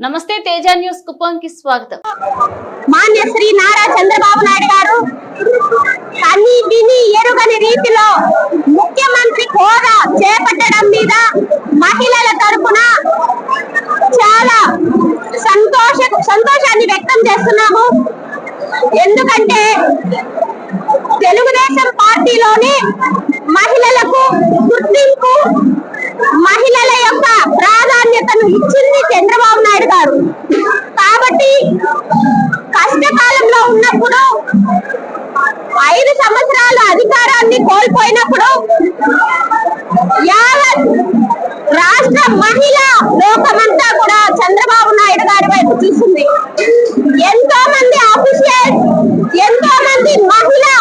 నమస్తే తేజ న్యూస్ కుప్పంకి స్వాగతం. మాన్య శ్రీ నారా చంద్రబాబు నాయుడు గారు కని విని ఎరుగని రీతిలో ముఖ్యమంత్రి హోదా చేపట్టడం మీద మహిళల తరపున చాలా సంతోష సంతోషాన్ని వ్యక్తం చేస్తున్నాము. ఎందుకంటే తెలుగుదేశం పార్టీలోనే మహిళలకు గుర్తింపు మహిళల యొక్క ప్రాధాన్యతను ఇచ్చింది ఐదు సంవత్సరాల అధికారాన్ని కోల్పోయినప్పుడు యావత్ రాష్ట్ర మహిళా లోకమంతా కూడా చంద్రబాబు నాయుడు గారి వైపు చూసింది. ఎంతో మంది ఆఫీషియల్స్ ఎంతో మంది మహిళా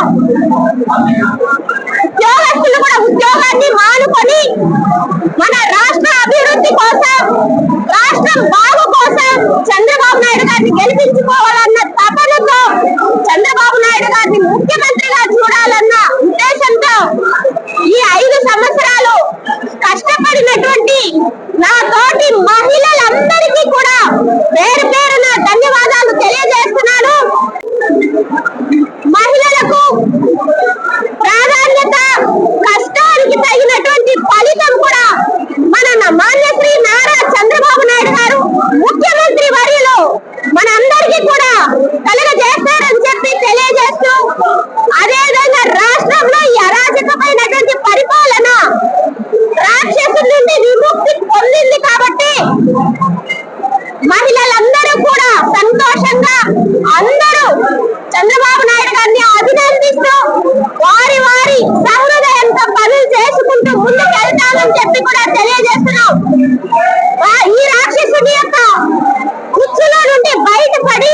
ఉద్యోగస్తులు కూడా ఉద్యోగాన్ని మానుకొని మన రాష్ట్ర అభివృద్ధి కోసం రాష్ట్రం బాగు కోసం చంద్రబాబు నాయుడు గారిని గెలిపించుకోవాలన్న తపనతో చంద్రబాబు నాయుడు గారిని ముఖ్యమంత్రిగా చూడాలన్న ఉద్దేశంతో ఈ ఐదు సంవత్సరాలు కష్టపడినటువంటి నా తోటి మహిళలందరికీ కూడా పేరు పేరున ధన్యవాదాలు తెలియజేస్తున్నాను మహిళలకు ప్రాధాన్యత కష్టానికి తగినటువంటి ఫలితం కూడా మన మాన్యశ్రీ నారా చంద్రబాబు నాయుడు గారు ముఖ్యమంత్రి వర్యులు మనందరికీ కూడా కలుగజేస్తారని చెప్పి తెలియజేస్తూ అదే విధంగా రాష్ట్రంలో ఈ అరాజకమైనటువంటి పరిపాలన రాక్షసుల నుండి విముక్తి పొందింది కాబట్టి మహిళలందరూ కూడా సంతోషంగా అందరూ చంద్రబాబు నాయుడు గారిని అభినందిస్తూ వారి వారి సహృదయంతో పనులు చేసుకుంటూ ముందుకు వెళ్తామని చెప్పి కూడా తెలియజేస్తున్నాం. ఈ రాక్షసుని యొక్క కుచ్చులో నుండి బయటపడి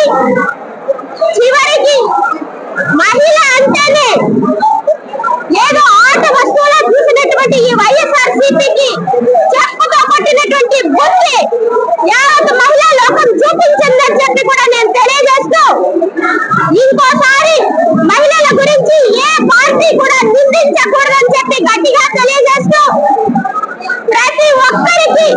ఇంకోసారి మహిళల గురించి ఏ పార్టీ కూడా నిందించకూడదని చెప్పి గట్టిగా తెలియజేస్తూ ప్రతి ఒక్కరికి